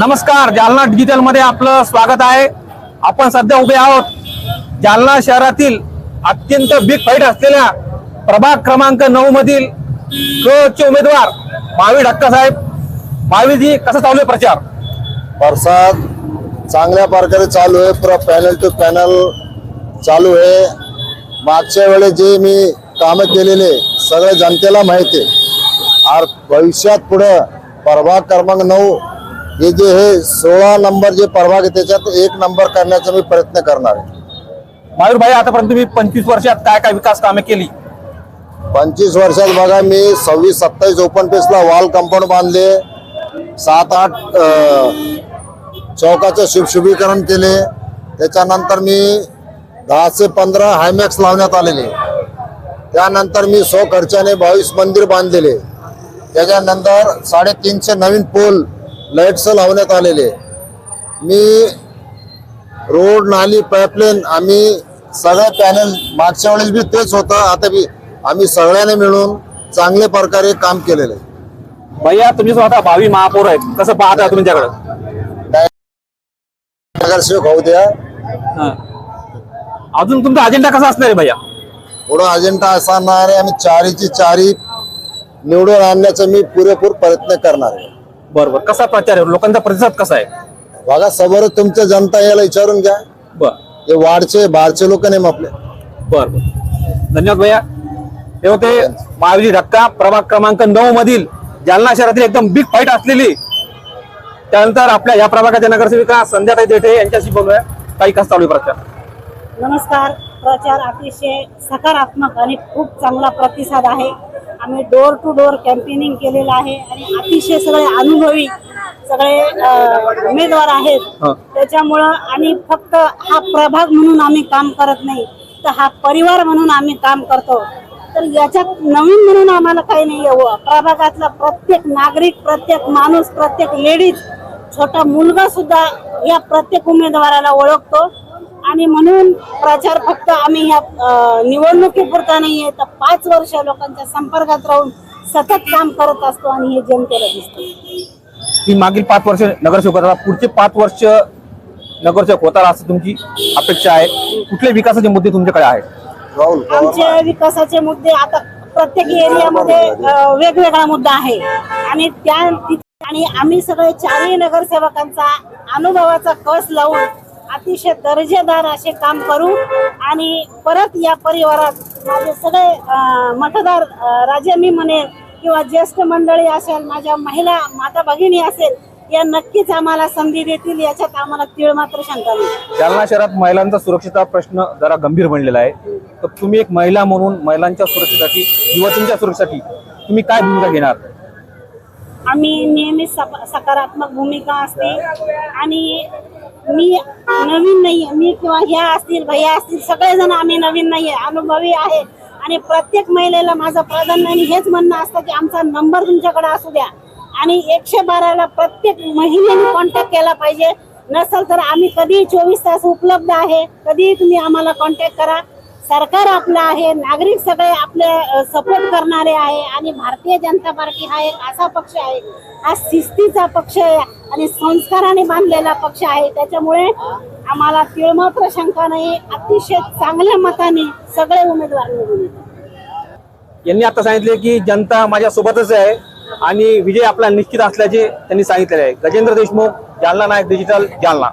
नमस्कार जालना डिजिटलमध्ये आपलं स्वागत आहे. आपण सध्या उभे आहोत जालना शहरातील अत्यंत बिग फाईट असलेल्या प्रभाग क्रमांक नऊ मधील क चे उमेदवार महावीर ढक्का साहेब. महावीरजी कसा चालू आहे प्रचार? प्रसाद चांगल्या प्रकारे चालू आहे. प्र पॅनल टू पॅनल चालू आहे. मागच्या वेळेस जे मी कामं केलेले सगळे जनतेला माहिती आहे. आर भविष्यात पुढं प्रभाग क्रमांक नऊ हे जे हे सोळा नंबर जे प्रभाग आहे त्याच्यात एक नंबर करण्याचा मी प्रयत्न करणार आहे. महावीर भाई आतापर्यंत तुम्ही पंचवीस वर्षात काय काय विकास कामे केली? पंचवीस वर्षात बघा मी सव्वीस सत्तावीस ओपन पेसला वॉल कंपाऊंड बांधले. सात आठ चौकाचं शुभशुभीकरण केले. त्याच्यानंतर मी दहा ते पंधरा हायमॅक्स लावण्यात आलेले. त्यानंतर मी सो खर्चाने बावीस मंदिर बांधलेले. त्याच्यानंतर साडेतीनशे नवीन पोल लाईट्स लावण्यात आलेले. मी रोड नाली पाईपलाईन आम्ही सगळे पॅनल मागच्या वेळेस बी तेच होतं. आता बी आम्ही सगळ्यांनी मिळून चांगल्या प्रकारे काम केलेलं आहे. भैया तुम्ही स्वतः भावी महापौर आहेत कसं पाहता तुमच्याकडे? नगरसेवक होऊ द्या. अजून तुमचा अजेंडा कसा असणार आहे भैया? पुढं अजेंडा असणार आहे आम्ही चारीची चारी निवडून आणण्याचा मी पुरेपूर प्रयत्न करणार आहे. बरोबर कसा प्रचार आहे? लोकांचा प्रतिसाद कसा आहे? बघा समोर तुमच्या जनता याला विचारून घ्या. बर. हे वाढचे बारचे लोक नाही आपले. बर बर. धन्यवाद भैया. हे होते महावीर धक्का. प्रभाग क्रमांक नऊ मधील जालना शहरातील एकदम बिग फाईट असलेली. त्यानंतर आपल्या या प्रभागाच्या नगरसेविका संध्याताई देठे यांच्याशी बोलूया. काही कसं चालू आहे प्रचार? नमस्कार. प्रचार अतिशय सकारात्मक आणि खूप चांगला प्रतिसाद आहे. आम्ही डोर टू डोर कॅम्पेनिंग केलेलं आहे आणि अतिशय सगळे अनुभवी सगळे उमेदवार आहेत. त्याच्यामुळं आणि फक्त हा प्रभाग म्हणून आम्ही काम करत नाही तर हा परिवार म्हणून आम्ही काम करतो तर याच्यात नवीन म्हणून आम्हाला काही नाही आहे. प्रभागातला प्रत्येक नागरिक प्रत्येक माणूस प्रत्येक लेडीज छोटा मुलगा सुद्धा या प्रत्येक उमेदवाराला ओळखतो आणि म्हणून प्रचार फक्त आम्ही या निवडणुकीपुरता नाहीये तर पाच वर्ष लोकांच्या संपर्कात राहून सतत काम करत असतो आणि हे जनतेला दिसतं. की मागील पाच वर्ष नगरसेवक होता पुढचे पाच वर्ष नगरसेवक होता असं तुमची अपेक्षा आहे. कुठले विकासाचे मुद्दे तुमच्याकडे आहेत? आमचे विकासाचे मुद्दे आता प्रत्येक एरियामध्ये वेगवेगळा मुद्दा आहे. आणि त्या तिथे- आणि आम्ही सगळे चारही नगरसेवकांचा अनुभवाचा कस लावून अतिशय दर्जेदार असे काम करू आणि परत या परिवारात माझे सगळे मतदार राजे मी म्हणेन किंवा ज्येष्ठ मंडळी असेल माझ्या महिला माता भगिनी असेल या नक्कीच आम्हाला संधी देतील याच्यात आम्हाला तीळ मात्र शंका नाही. जालना शहरात महिलांचा सुरक्षेचा प्रश्न जरा गंभीर बनलेला आहे. तर तुम्ही एक महिला म्हणून महिलांच्या सुरक्षेसाठी युवतींच्या सुरक्षेसाठी तुम्ही काय भूमिका घेणार? आम्ही नेहमी सप- सकारात्मक भूमिका असते. आणि मी नवीन नाही मी किंवा ह्या असतील भैया असतील सगळेजण आम्ही नवीन नाहीये. अनुभवी आहे. आणि प्रत्येक महिलेला माझं प्राधान्य हेच म्हणणं असतं की आमचा नंबर तुमच्याकडे असू द्या. आणि एकशे बाराला प्रत्येक महिलेने कॉन्टॅक्ट केला पाहिजे. नसेल तर आम्ही कधीही चोवीस तास उपलब्ध आहे. कधीही तुम्ही आम्हाला कॉन्टॅक्ट करा. सरकार आपलं आहे नागरिक सगळे आपले सपोर्ट करणारे आहे आणि भारतीय जनता पार्टी हा एक असा पक्ष आहे हा शिस्तीचा पक्ष आहे आणि संस्काराने बांधलेला पक्ष आहे. त्याच्यामुळे आम्हाला तिळमात्र शंका नाही अतिशय चांगल्या मताने सगळे उमेदवार निवडून येतात यांनी आता सांगितले की जनता माझ्या सोबतच आहे आणि विजय आपला निश्चित असल्याचे त्यांनी सांगितलेले आहे. गजेंद्र देशमुख जालना नायक डिजिटल जालना.